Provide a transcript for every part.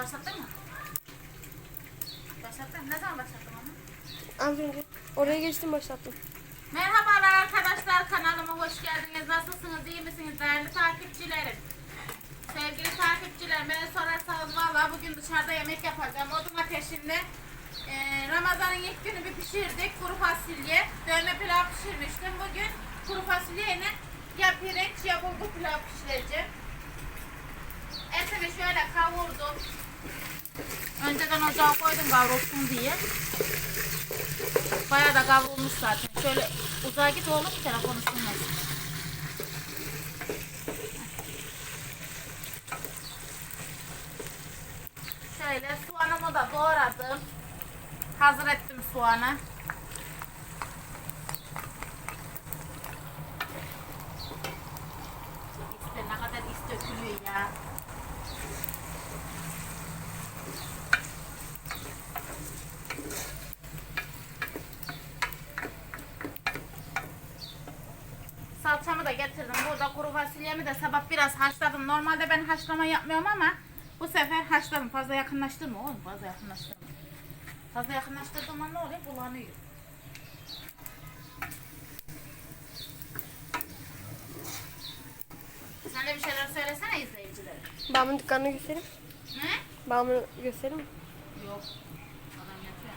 Başlattın mı? Başlattın. Ne zaman başlattın onu? Az önce. Oraya geçtim başlattım. Merhabalar arkadaşlar kanalıma hoş geldiniz. Nasılsınız? iyi misiniz değerli takipçilerim? Sevgili takipçiler beni sorarsanız valla bugün dışarıda yemek yapacağım. Odun ateşinde Ee, Ramazan'ın ilk günü bir pişirdik kuru fasulye. Dövme pilav pişirmiştim. Bugün kuru fasulyeyle ya pirinç ya bulgur pilav pişireceğim. Etimi şöyle kavurdum. Önceden ocağa koydum kavrulsun diye. Bayağı da kavrulmuş zaten. Şöyle uzağa git oğlum telefonu sürmesin. Şöyle soğanımı da doğradım. Hazır ettim soğanı. İşte ne kadar is dökülüyor ya. Salçamı da getirdim. Burada kuru fasulyemi de sabah biraz haşladım. Normalde ben haşlama yapmıyorum ama bu sefer haşladım. Fazla yakınlaştırma oğlum. Fazla yakınlaştırma. Fazla yakınlaştırdığım zaman ne oluyor? Bulanıyor. Sen de bir şeyler söylesene izleyicilere. Babamın dükkanını göstereyim. Ne? Babamı göstereyim mi? Yok. Adam yapıyor.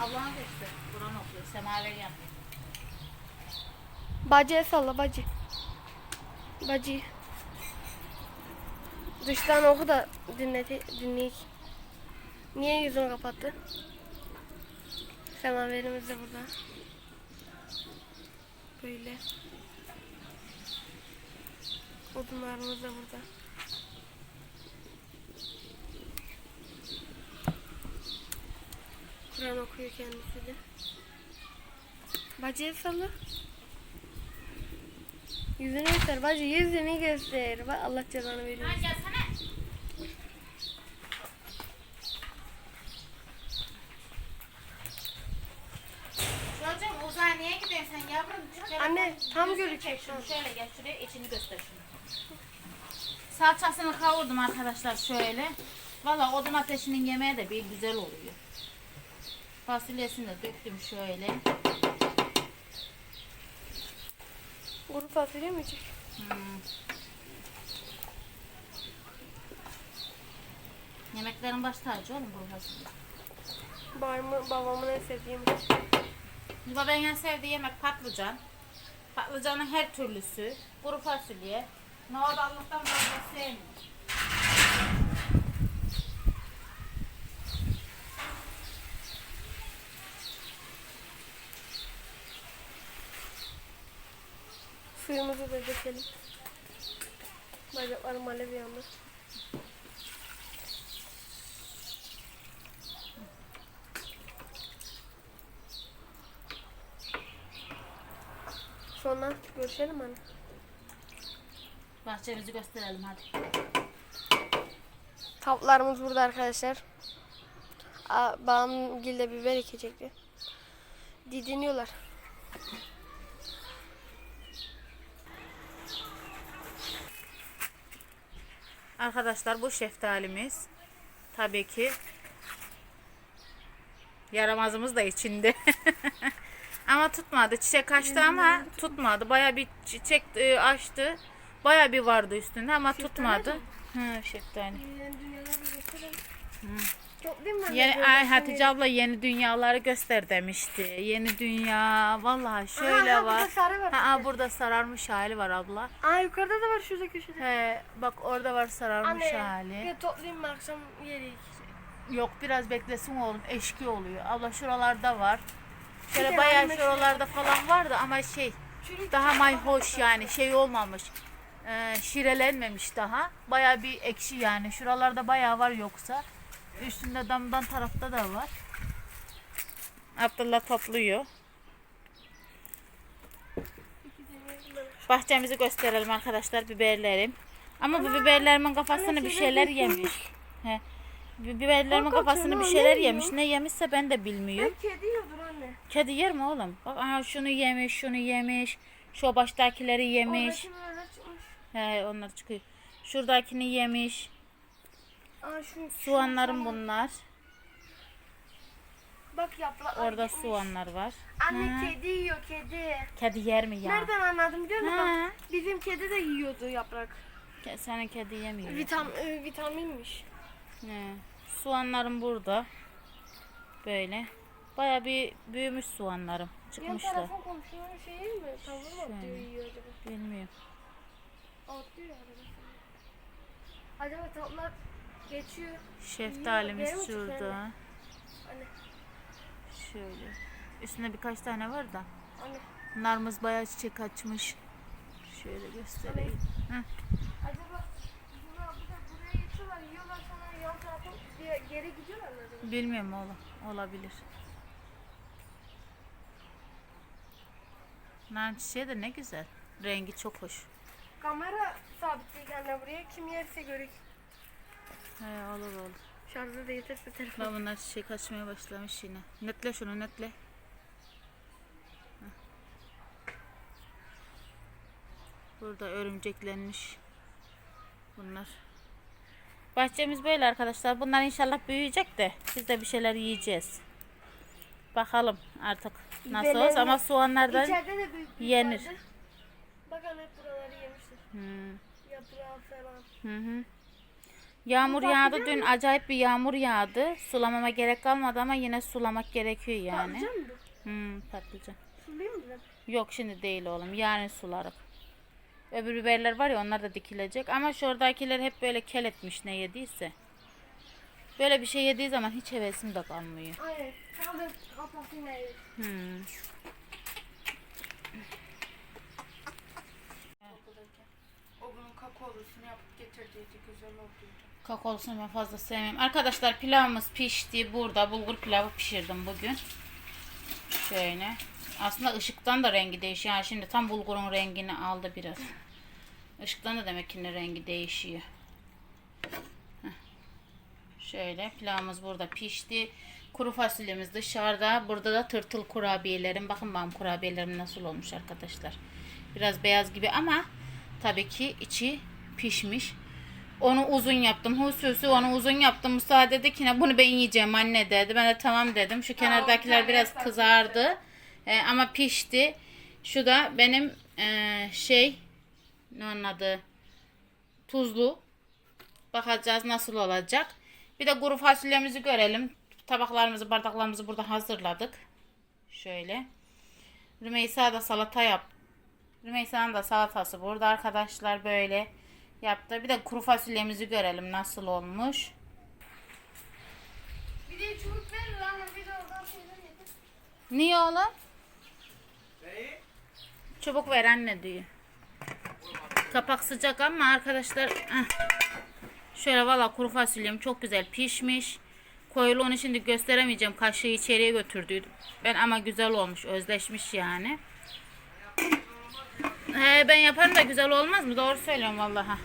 Ablana geçti. Kur'an okuyor. Semaver yapıyor. Bacıya salla bacı. Bacı. Dıştan oku da dinleti, dinleyik. Niye yüzünü kapattı? Semaverimiz de burada. Böyle. Odunlarımız da burada. Kur'an okuyor kendisi de. Bacıya salla. Yüzünü göster bacı yüzünü göster. Bak Allah cezanı veriyor. Ha gelsene. Çocuğum uzağa niye gidiyorsun sen yavrum? Şöyle Anne, tam görecek şu an. Şöyle gel şuraya içini göster şunu. Salçasını kavurdum arkadaşlar şöyle. Valla odun ateşinin yemeği de bir güzel oluyor. Fasulyesini de döktüm şöyle. Kuru fasulye mi yiyecek? Hmm. Yemeklerin baş tacı oğlum bu fasulye. Babamın, babamın en sevdiğim. Babanın en sevdiği yemek patlıcan. Patlıcanın her türlüsü. Kuru fasulye. Nohut Allah'tan fazla sevmiyor. Suyumuzu da dökelim. Bacaklarım alev yandı. Sonra görüşelim anne. Bahçemizi gösterelim hadi. Tavuklarımız burada arkadaşlar. Babam gilde biber ekecekti. Didiniyorlar. Arkadaşlar bu şeftalimiz. Tabii ki yaramazımız da içinde. ama tutmadı. Çiçek açtı ama tutmadı. Baya bir çiçek e, açtı. Baya bir vardı üstünde ama tutmadı. Hı, şeftali. Yeni, ay Hatice abla yeni dünyaları göster demişti. Yeni dünya. Vallahi şöyle Aha, burada var. sarı var Ha, aa, burada sararmış hali var abla. Aa yukarıda da var şurada köşede. He, bak orada var sararmış hali. ya toplayayım mı akşam yerik. Yok biraz beklesin oğlum. Eşki oluyor. Abla şuralarda var. Şöyle bayağı şuralarda falan vardı ama şey daha mayhoş yani şey olmamış. Ee, şirelenmemiş daha. Bayağı bir ekşi yani. Şuralarda bayağı var yoksa. Üstünde damdan tarafta da var. Abdullah topluyor. Bahçemizi gösterelim arkadaşlar biberlerim. Ama bu biberlerimin kafasını bir şeyler yemiş. He. Bi- Biberlerimin kafasını bir şeyler yemiş. Ne yemişse ben de bilmiyorum. kedi yiyordur anne. Kedi yer mi oğlum? Bak aha şunu yemiş, şunu yemiş. Şu baştakileri yemiş. Oradaki böyle çıkmış. He onlar çıkıyor. Şuradakini yemiş. Aa şu Soğanlarım bunlar. Bak yaprak. Orada soğanlar var. Anne Ha. kedi yiyor kedi. Kedi yer mi ya? Nereden anladım biliyor musun? Ha. Bak, Bizim kedi de yiyordu yaprak. Ke- Senin kedi yemiyor. Vitam e, vitaminmiş. He. Soğanlarım burada. Böyle. Baya bir büyümüş soğanlarım. Çıkmışlar. komşunun şeyi mi? Tavuğu mu atlıyor Şöyle. yiyor acaba? Bilmiyorum. Atlıyor arada. Acaba tavuklar geçiyor. Şeftalimiz Yiyor, şurada. Anne, Şöyle. Üstünde birkaç tane var da. anne. Narımız bayağı çiçek açmış. Şöyle göstereyim. Hı. Acaba bunlar burada buraya geçiyorlar, yiyorlar sonra yan tarafa geri gidiyorlar mı acaba? Bilmiyorum oğlum. Olabilir. Nar çiçeği de ne güzel. Rengi çok hoş. Kamera sabitleyecek anne buraya. Kim yerse görür. He olur olur. Şarjı da yeterse telefon. Bak bunlar çiçek açmaya başlamış yine. Netle şunu netle. Heh. Burada örümceklenmiş. Bunlar. Bahçemiz böyle arkadaşlar. Bunlar inşallah büyüyecek de biz de bir şeyler yiyeceğiz. Bakalım artık nasıl olsa ama soğanlardan İçeride de büyük büyük yenir. vardı. Bak anne buraları yemişler. Hmm. Yaprağı falan. Hı hı. Yağmur yağdı dün acayip bir yağmur yağdı. Sulamama gerek kalmadı ama yine sulamak gerekiyor yani. Patlıcan mı? Hmm, patlıcan. Sulayayım mı? Yok şimdi değil oğlum. Yarın sularız. Öbür biberler var ya onlar da dikilecek. Ama şuradakiler hep böyle kel etmiş ne yediyse. Böyle bir şey yediği zaman hiç hevesim de kalmıyor. Aynen. Kaldır kafasını. Hmm. O bunun kakaolusunu yapıp getirdiydi. Güzel oldu. Kakaolusunu ben fazla sevmem. Arkadaşlar pilavımız pişti. Burada bulgur pilavı pişirdim bugün. Şöyle. Aslında ışıktan da rengi değişiyor. Yani şimdi tam bulgurun rengini aldı biraz. Işıktan da demek ki rengi değişiyor. Şöyle pilavımız burada pişti. Kuru fasulyemiz dışarıda. Burada da tırtıl kurabiyelerim. Bakın benim kurabiyelerim nasıl olmuş arkadaşlar. Biraz beyaz gibi ama tabii ki içi pişmiş. Onu uzun yaptım. Hususi onu uzun yaptım. Musa dedi ki ne bunu ben yiyeceğim anne dedi. Ben de tamam dedim. Şu kenardakiler biraz kızardı. Ee, ama pişti. Şu da benim ee, şey ne onun adı tuzlu. Bakacağız nasıl olacak. Bir de kuru fasulyemizi görelim. Tabaklarımızı, bardaklarımızı burada hazırladık. Şöyle. Rümeysa da salata yap. Rümeysa'nın da salatası burada arkadaşlar böyle yaptı. Bir de kuru fasulyemizi görelim nasıl olmuş. Bir de çubuk verir ama bir de oradan şeyler yedir. Niye oğlum? Çubuk ver anne diyor. Kapak sıcak ama arkadaşlar heh. şöyle valla kuru fasulyem çok güzel pişmiş. Koyulu onu şimdi gösteremeyeceğim. Kaşığı içeriye götürdüydüm. Ben ama güzel olmuş. Özleşmiş yani. Ben yaparım da güzel olmaz mı? Doğru söylüyorum vallahi.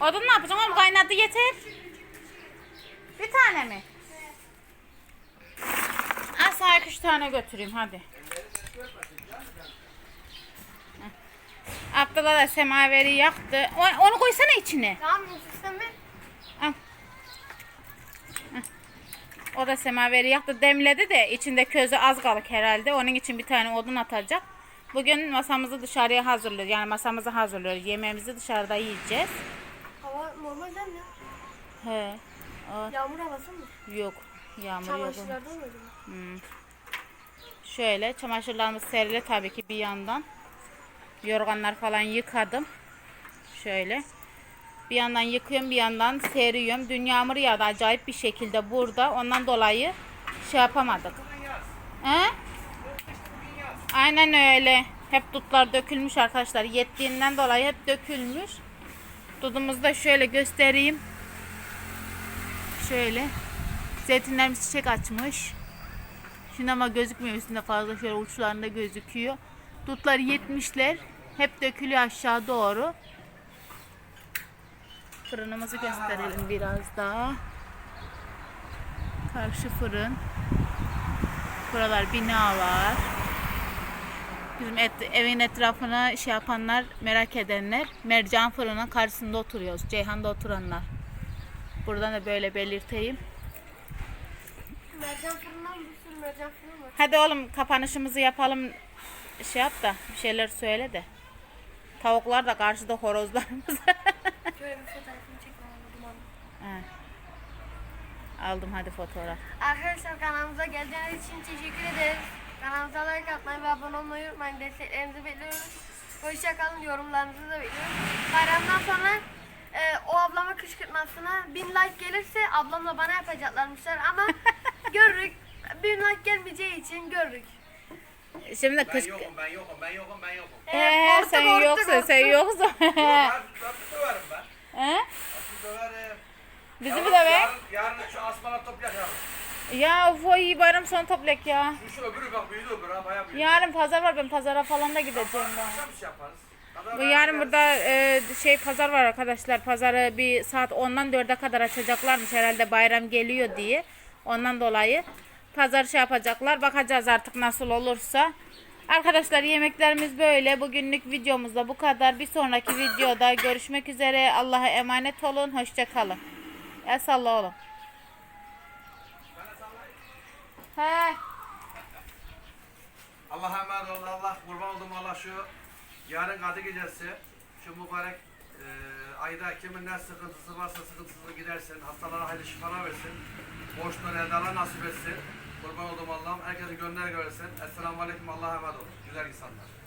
Odun ne yapacaksın oğlum? Kaynadı yeter. Bir tane mi? Al sana üç tane götüreyim hadi. Abdullah da semaveri yaktı. O- Onu koysana içine. Tamam. Al. Heh. O da semaveri yaktı. Demledi de içinde közü az kalık herhalde. Onun için bir tane odun atacak. Bugün masamızı dışarıya hazırlıyoruz. Yani masamızı hazırlıyoruz. Yemeğimizi dışarıda yiyeceğiz. Hava normalden ya. He. O, Yağmur havası mı? yok. Yağmur yok. Çamaşırlardan mı acaba? Şöyle çamaşırlarımız serili tabii ki bir yandan. Yorganlar falan yıkadım. Şöyle. Bir yandan yıkıyorum bir yandan seriyorum. Dün yağmur yağdı acayip bir şekilde burada. Ondan dolayı şey yapamadık. He? Aynen öyle. Hep dutlar dökülmüş arkadaşlar. Yettiğinden dolayı hep dökülmüş. Dudumuzu da şöyle göstereyim. Şöyle. Zeytinlerimiz çiçek açmış. Şimdi ama gözükmüyor üstünde fazla şöyle uçlarında gözüküyor. Dutlar yetmişler. Hep dökülüyor aşağı doğru. Fırınımızı gösterelim biraz daha. Karşı fırın. Buralar binalar. Bizim et- evin etrafına şey yapanlar, merak edenler mercan fırının karşısında oturuyoruz. Ceyhan'da oturanlar. Buradan da böyle belirteyim. Mercan fırından bir sürü mercan fırını var. Hadi oğlum kapanışımızı yapalım. Şey yap da bir şeyler söyle de. Tavuklar da karşıda horozlarımız. Şöyle bir fotoğrafını çekmem duman. He. Aldım hadi fotoğraf. Arkadaşlar kanalımıza geldiğiniz için teşekkür ederiz. Kanalımıza like atmayı ve abone olmayı unutmayın. Desteklerinizi bekliyoruz. Hoşça kalın. Yorumlarınızı da bekliyoruz. Bayramdan sonra e, o ablama kışkırtmasına bin like gelirse ablamla bana yapacaklarmışlar ama görürük. Bin like gelmeyeceği için görürük. Şimdi Ben kış... yokum, ben yokum, ben yokum, ben yokum. Ee, korktu, sen korktu, yoksa korktu. sen yoksa. ben nasıl döverim ben? He? Nasıl döverim? Bizi Yarın- mi döver? Yarın, yarın şu asmana top yakarım. Ya uf o iyi bayram son toplek ya. Şu, şu öbürü bak büyüdü öbürü ha bayağı büyüdü. Yarın pazar var ben pazara falan da gideceğim ben. Akşam şey yaparız. Bu yarın burada e, şey pazar var arkadaşlar. Pazarı bir saat 10'dan 4'e kadar açacaklarmış herhalde bayram geliyor diye. Ondan dolayı pazar şey yapacaklar. Bakacağız artık nasıl olursa. Arkadaşlar yemeklerimiz böyle. Bugünlük videomuz da bu kadar. Bir sonraki videoda görüşmek üzere. Allah'a emanet olun. Hoşça kalın. El salla oğlum. He. Allah'a emanet olun Allah kurban oldum Allah şu yarın kadı gecesi şu mübarek e, ayda kimin ne sıkıntısı varsa sıkıntısını gidersin hastalara hayırlı şifalar versin borçları edalar nasip etsin. Kurban oldum Allah'ım herkese gönder görsün Esselamu Aleyküm Allah'a emanet olun. Güzel insanlar